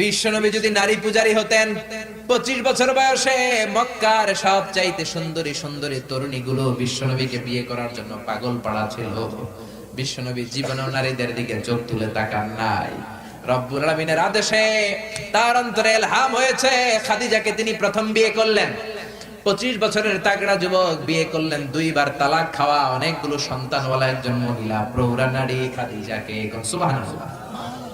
বিশ্বনবী যদি নারী পূজারী হতেন, পঁচিশ বছর বয়সে মক্কার সব চাইতে সুন্দরী সুন্দরী তরুণীগুলো বিশ্বনবীকে বিয়ে করার জন্য পাগল পাড়া ছিল। বিশ্বনবী জীবনেও নারীদের দিকে চোখ তুলে তাকান নাই। রব্বুল আলামিনের আদেশে তার অন্তরে এলহাম হয়েছে, খাদিজাকে তিনি প্রথম বিয়ে করলেন। পঁচিশ বছরের তাগড়া যুবক বিয়ে করলেন, দুইবার তালাক খাওয়া, অনেকগুলো সন্তানওয়ালা একজন মহিলা প্রৌরা নারী খাদিজাকে সুবহানাল্লাহ।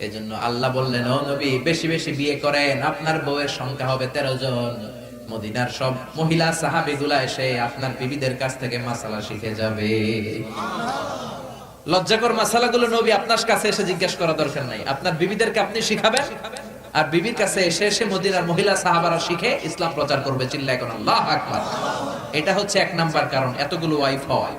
এজন্য আল্লাহ বললেন, ও নবী, বেশি বেশি বিয়ে করেন। আপনার বউয়ের সংখ্যা হবে তেরো জন। মদিনার সব মহিলা সাহাবিগুলা এসে আপনার বিবিদের কাছ থেকে মাসালা শিখে যাবে। লজ্জাকর মাসালাগুলো নবী আপনার কাছে এসে জিজ্ঞেস করা দরকার নাই। আপনার বিবিদেরকে আপনি শিখাবেন। আর বিবির কাছে এসে এসে মদিনার মহিলা সাহাবারা শিখে ইসলাম প্রচার করবে। চিল্লা এখন আল্লাহ আকবার। এটা হচ্ছে এক নাম্বার কারণ। এতগুলো ওয়াইফ হওয়ায়।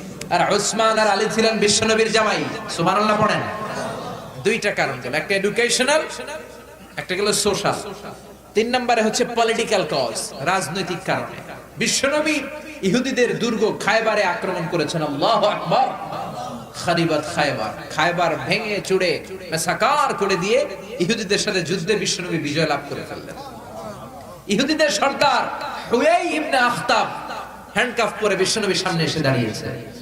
আর উসমান আর আলী ছিলেন বিশ্বনবীর জামাই। সুবহানাল্লাহ পড়েন। দুইটা কারণ গেল একটা এডুকেশনাল একটা গেল সোশ্যাল তিন নম্বরে হচ্ছে পলিটিক্যাল কজ রাজনৈতিক কারণে। বিশ্বনবী ইহুদিদের দুর্গ খায়বারে আক্রমণ করেছেন। আল্লাহু আকবার। খারিবাত খায়বার। খায়বার ভেঙে চুড়ে মেসাকার করে দিয়ে ইহুদিদের সাথে যুদ্ধে বিশ্বনবী বিজয় লাভ করে ফেললেন। ইহুদিদের সর্দার হুয়াই ইবনে আখতাব হ্যান্ডকাফ পরে বিশ্বনবীর সামনে এসে দাঁড়িয়েছে।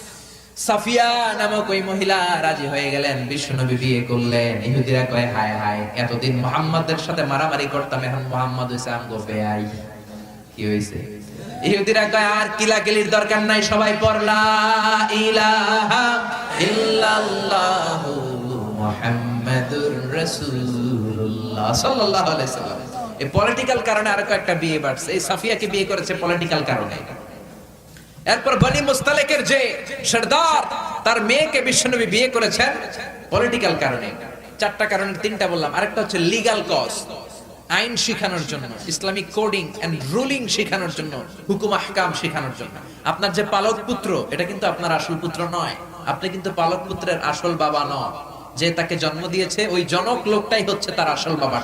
সাফিয়া নামক ওই মহিলা রাজি হয়ে গেলেন বিশ্বনবী বিয়ে করলেন। ইহুদিরা কয়, হায় হায়, এতদিন মোহাম্মদের সাথে মারামারি করতাম, এখন মোহাম্মদ কি হইছে? ইহুদিরা কয়, আর দরকার নাই, সবাই পড়লা ইলাহা মুহাম্মাদুর রাসূলুল্লাহ সাল্লাল্লাহু আলাইহি সাল্লাম। এই পলিটিক্যাল কারণে আরও একটা বিয়ে বাড়ছে। এই সাফিয়াকে বিয়ে করেছে পলিটিক্যাল কারণে। এরপর বনি মুস্তালেকের যে সর্দার, তার মেয়েকে বিশ্বনবী বিয়ে করেছেন পলিটিক্যাল কারণে। চারটা কারণে তিনটা বললাম। আরেকটা হচ্ছে লিগ্যাল কজ আইন শিখানোর জন্য, ইসলামিক কোডিং এন্ড রুলিং শিখানোর জন্য, হুকুম আহকাম শিখানোর জন্য। আপনার যে পালক পুত্র, এটা কিন্তু আপনার আসল পুত্র নয়। আপনি কিন্তু পালক পুত্রের আসল বাবা নন। যে তাকে জন্ম দিয়েছে, ওই জনক লোকটাই হচ্ছে তার আসল বাবা।